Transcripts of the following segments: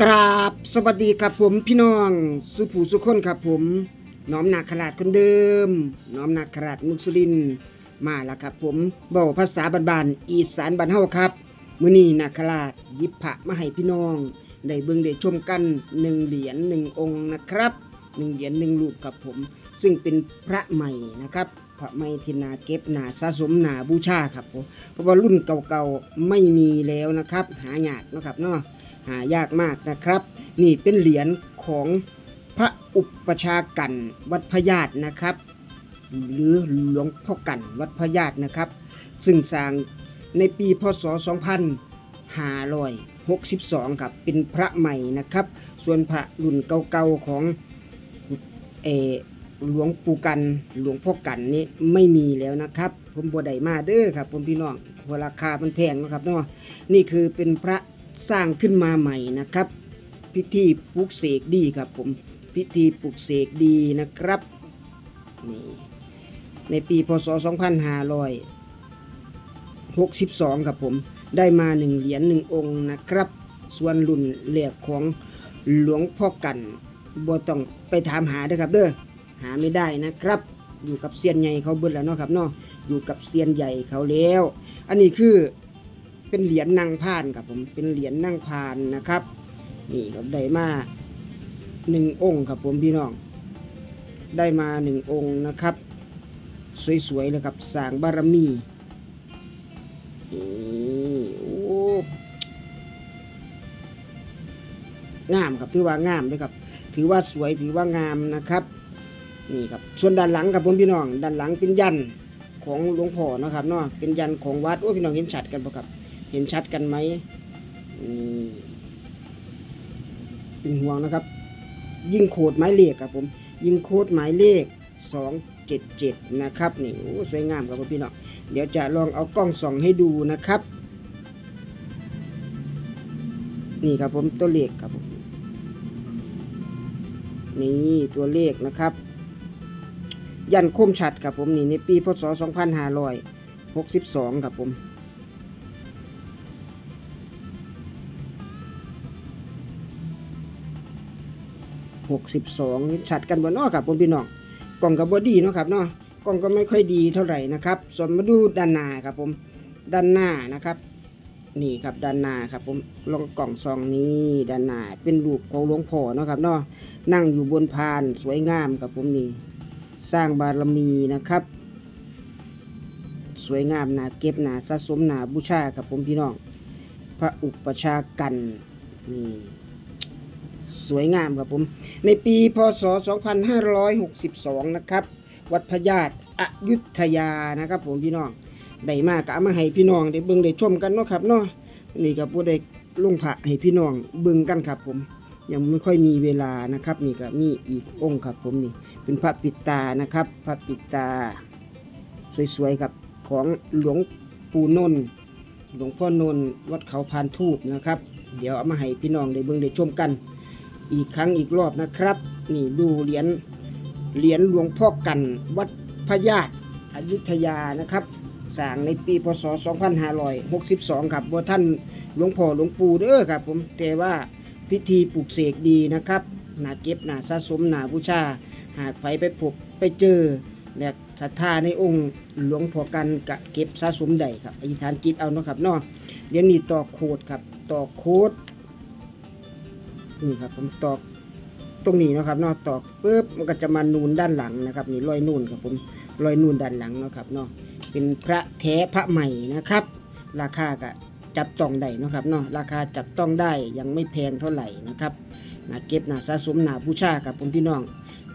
กราบสวัสดีครับผมพี่น้องสุผูสุคนครับผมน้อมนาคราชคนเดิมน้อมนาคราชมุสลินมาแล้วครับผมบอกภาษาบ้านๆอีสานบ้านเฮาครับมื้อนี้นาคราชยิบพระมาให้พี่น้องได้เบิ่งได้ชมกันหนึ่งเหรียญหนึ่งองค์นะครับหนึ่งเหรียญหนึ่งรูปครับผม ซึ่งเป็นพระใหม่นะครับพระใหม่ที่นาเก็บนาสะสมนาบูชาครับผมเพราะว่ารุ่นเก่าๆไม่มีแล้วนะครับ หายากนะครับเนาะ หายากมากนะครับ นี่เป็นเหรียญของพระอุปชากันวัดพญาตนะครับ หรือหลวงพ่อกันวัดพญาตนะครับ ซึ่งสร้างในปีพศ 2562 ครับเป็นพระใหม่นะครับ ส่วนพระรุ่นเก่าๆของเอหลวงปู่กันหลวงพ่อกันนี่ไม่มีแล้วนะครับ ผมบวได้มาเด้อครับผมพี่น้องเพราะราคามันแพงนะครับเนาะนี่คือเป็นพระ สร้างขึ้นมาใหม่นะครับ พิธีปลุกเสกดีครับผมพิธีปลุกเสกดีนะครับนี่ในปีพศ 2562 ครับผมได้มาหนึ่งเหรียญหนึ่งองค์นะครับ ส่วนรุ่นเหลียกของหลวงพ่อกันบ่ต้องไปถามหาเด้อครับเด้อหาไม่ได้นะครับ อยู่กับเซียนใหญ่เขาเบิดแล้วเนาะครับเนาะอยู่กับเซียนใหญ่เขาแล้ว อันนี้คือ เป็นเหรียญนางพานครับผมเป็นเหรียญนางพานนะครับนี่ครับได้มาหนึ่งองค์ครับผมพี่น้อง ได้มาหนึ่งองค์นะครับ สวยๆเลยครับสางบารมีนี่โอ้งามครับถือว่างามเลยครับ ถือว่าสวยถือว่างามนะครับนี่ครับส่วนด้านหลังครับผมพี่น้อง ด้านหลังเป็นยันของหลวงพ่อนะครับเนาะเป็นยันของวัดโอ้พี่น้องเห็นชัดกันปะครับ เห็นชัดกันไหมเป็นห่วงนะครับ ยิ่งโคดหมายเลขครับผม ยิ่งโคดหมายเลข 277 นะครับนี่โอ้สวยงามครับพี่น้องเดี๋ยวจะลองเอากล้องส่องให้ดูนะครับ นี่ครับผมตัวเลขครับผมนี่ตัวเลขนะครับยันคมชัดครับผมนี่ในปีพศ 2562 ครับผม หกสิบสองชัดกันบนนอครับผมพี่น้องกล่องกับบอดีเนาะครับเนาะกล่องก็ไม่ค่อยดีเท่าไหร่นะครับ ส่วนมาดูด้านหน้าครับผมด้านหน้านะครับ นี่ครับด้านหน้าครับผมลองกล่องซองนี้ด้านหน้าเป็นรูปของหลวงพ่อเนาะครับเนาะนั่งอยู่บนพานสวยงามครับผมนี่สร้างบารมีนะครับ สวยงามนาเก็บนาสะสมนาบูชาครับผมพี่น้อง พระอุปชากันนี่ สวยงามครับผม ในปีพศ 2562 นะครับ วัดพญาตอยุธยานะครับผมพี่น้องได้มากก็มาให้พี่น้องได้เบิ่งได้ชมกันเนาะครับเนาะนี่ก็บ่ได้ลงพระให้พี่น้องเบิ่งกันครับผมยังไม่ค่อยมีเวลานะครับ นี่ก็มีอีกองค์ครับผมนี่ เป็นพระปิดตานะครับ พระปิดตา สวยๆครับของหลวงปู่นนท์หลวงพ่อนนท์วัดเขาพานทูบนะครับ เดี๋ยวเอามาให้พี่น้องได้เบิ่งได้ชมกัน อีกครั้งอีกรอบนะครับ นี่ดูเหรียญเหรียญหลวงพ่อกันวัดพญาตอยุธยานะครับสร้างในปีพศ 2562 ครับว่าท่านหลวงพ่อหลวงปู่เด้อครับผมแต่ว่าพิธีปลูกเสกดีนะครับนาเก็บนาสะสมนาบูชา หากใครไปพบไปเจอและศรัทธาในองค์หลวงพ่อกันกะเก็บสะสมได้ครับอธิษฐานจิตเอาเนาะครับเนาะเดี๋ยวนี้ต่อโคดครับต่อโคด นี่ครับ ผมตอกตรงนี้นะครับเนาะตอกปุ๊บมันก็จะมานูนด้านหลังนะครับ นี่รอยนูนครับผมรอยนูนด้านหลังเนาะครับเนาะเป็นพระแท้พระใหม่นะครับ ราคาก็จับต้องได้นะครับเนาะราคาจับต้องได้ยังไม่แพงเท่าไหร่นะครับนาเก็บนาสะสมนาบูชาครับผมพี่น้อง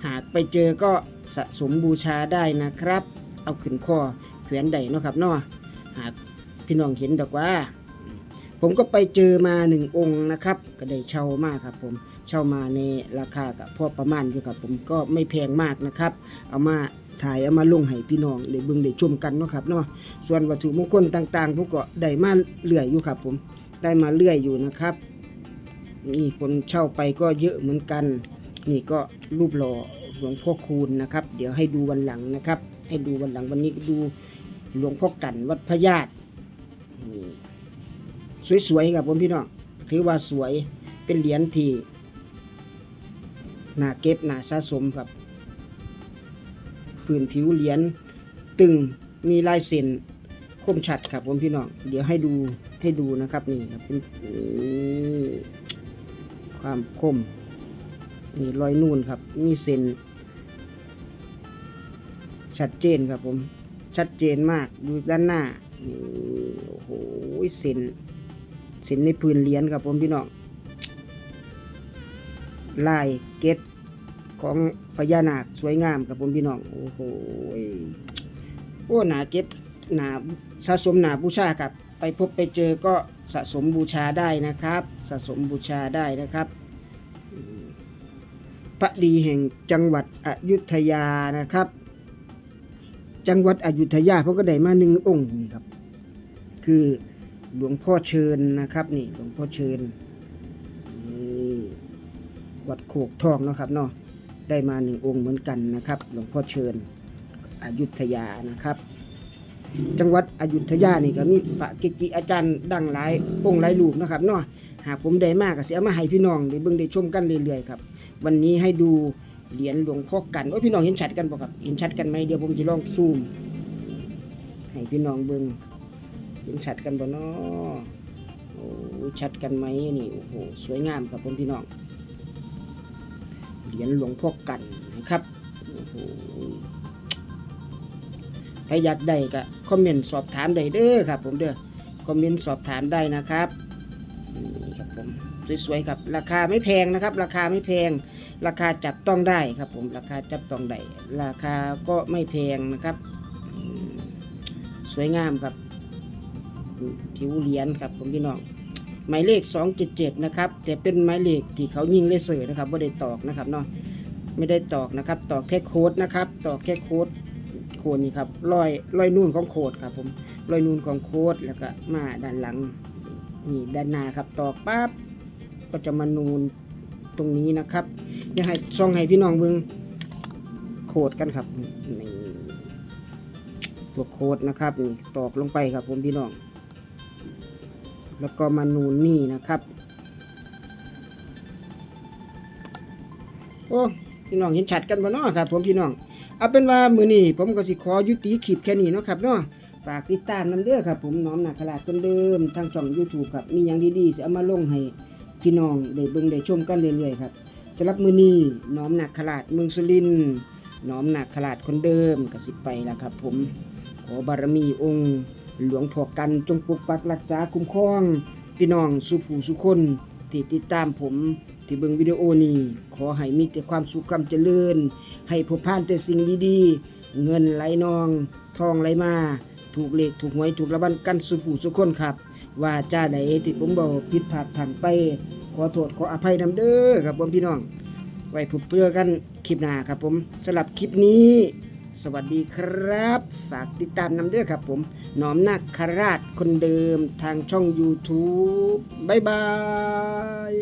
หากไปเจอก็สะสมบูชาได้นะครับ เอาขึ้นคอแขวนได้เนาะครับเนาะหากพี่น้องเห็นดอกว่า ผมก็ไปเจอมาหนึ่งองค์นะครับ ก็ได้เช่ามากครับผมเช่ามาในราคากับพอประมาณอยู่ครับผมก็ไม่แพงมากนะครับ เอามาถ่ายเอามาลงให้พี่น้องได้เบิ่งได้ชมกันเนาะครับเนาะส่วนวัตถุมงคลต่างๆพวกก็ได้มาเรื่อยอยู่ครับ ผมได้มาเรื่อยอยู่นะครับ นี่คนเช่าไปก็เยอะเหมือนกัน นี่ก็รูปหล่อหลวงพ่อคูณนะครับ เดี๋ยวให้ดูวันหลังนะครับ ให้ดูวันหลังวันนี้ดูหลวงพ่อกันวัดพญาตนี่ สวยๆครับผมพี่น้องถือว่าสวยเป็นเหรียญที่น่าเก็บน่าสะสมครับพื้นผิวเหรียญตึงมีลายเส้นคมชัดครับผมพี่น้องเดี๋ยวให้ดูให้ดูนะครับนี่ครับเป็นความคมนี่รอยนูนครับ มีเส้นชัดเจนครับผม ชัดเจนมากดูด้านหน้าโอ้โหเส้น เส้นในพื้นเหรียญครับผมพี่น้องลายเกตของพญานาคสวยงามครับผมพี่น้องโอ้โหโอ้หนาเก็บหนาสะสมหนาบูชาครับ ไปพบไปเจอก็สะสมบูชาได้นะครับ สะสมบูชาได้นะครับพระดีแห่งจังหวัดอยุธยานะครับ จังหวัดอยุธยาเขาก็ได้มาหนึ่งองค์นี่ครับ คือ หลวงพ่อเชิญนะครับนี่หลวงพ่อเชิญนี่วัดโคกทองนะครับเนาะได้มาหนึ่งองค์เหมือนกันนะครับ หลวงพ่อเชิญอยุธยานะครับ จังหวัดอยุธยานี่ก็มีพระเกจิอาจารย์ดังหลายองค์หลายรูปนะครับเนาะหากผมได้มากก็เสียมาให้พี่น้องได้เบิ่งได้ชมกันเรื่อยๆครับวันนี้ให้ดูเหรียญหลวงพ่อกันโอ้ยพี่น้องเห็นชัดกันบ่ครับเห็นชัดกันไหมเดี๋ยวผมจะลองซูมให้พี่น้องเบิ่ง เห็นชัดกันบ่เนาะโอ้ชัดกันไหมนี่โอ้โหสวยงามครับผมพี่น้องเหรียญหลวงพ่อกันนะครับโอ้โหใครอยากได้ก็คอมเมนต์สอบถามได้เด้อครับ ผมเด้อคอมเมนต์สอบถามได้นะครับนี่ครับผมสวยๆครับ ราคาไม่แพงนะครับ ราคาไม่แพง ราคาจับต้องได้ครับ ผมราคาจับต้องได้ราคาก็ไม่แพงนะครับ สวยงามครับ ผิวเหรียญครับผมพี่น้องหมายเลข 277 นะครับ แต่เป็นหมายเลขที่เขายิงเลเซอร์นะครับไม่ได้ตอกนะครับเนาะไม่ได้ตอกนะครับ ตอกแค่โค้ดนะครับ ตอกแค่โค้ดโค้ดนี่ครับรอยรอยนูนของโคดครับผมรอยนูนของโคดแล้วก็มาด้านหลังนี่ด้านหน้าครับตอกปั๊บก็จะมานูนตรงนี้นะครับอยากให้ซองให้พี่น้องเบิ่งโคดกันครับนี่ตัวโคดนะครับนี่ตอกลงไปครับผมพี่น้อง แล้วก็มานูนนี่นะครับ โอ้พี่น้องเห็นชัดกันบ่เนาะครับผมพี่น้องเอาเป็นว่ามือนี้ผมก็สิขอยุติคลิปแค่นี้เนาะครับเนาะฝากติดตามนํเด้อครับ ผมน้อมนาคราชคนเดิมทางช่อง YouTube ครับมีหยังดีๆสิเอามาลงให้พี่น้องได้เบิ่งได้ชมกันเรื่อยๆครับสำหรับมือนี้น้อมหนักขลาดเมืองสุรินทร์น้อมหนักขลาดคนเดิมกสิไปแล้วครับ ผมขอบารมีองค์ หลวงพ่อกันจงปกปักรักษาคุ้มครองพี่น้องสุผู้สุคนที่ติดตามผมที่เบิ่งวิดีโอนี้ขอให้มีแต่ความสุขความเจริญ ให้พบผ่านแต่สิ่งดีๆ เงินไหลนอง ทองไหลมา ถูกเลขถูกหวยถูกระบันกันสุผู้สุคนครับ ว่าจ้าใดที่ผมบอกผิดพลาดผ่านไป ขอโทษขออภัยนำเด้อครับผมพี่น้อง ไว้พบเจอกันคลิปหน้าครับผมสำหรับคลิปนี้ สวัสดีครับ ฝากติดตามนำเด้อครับผมหนอมนาคราชคนเดิมทางช่อง YouTube บ๊ายบาย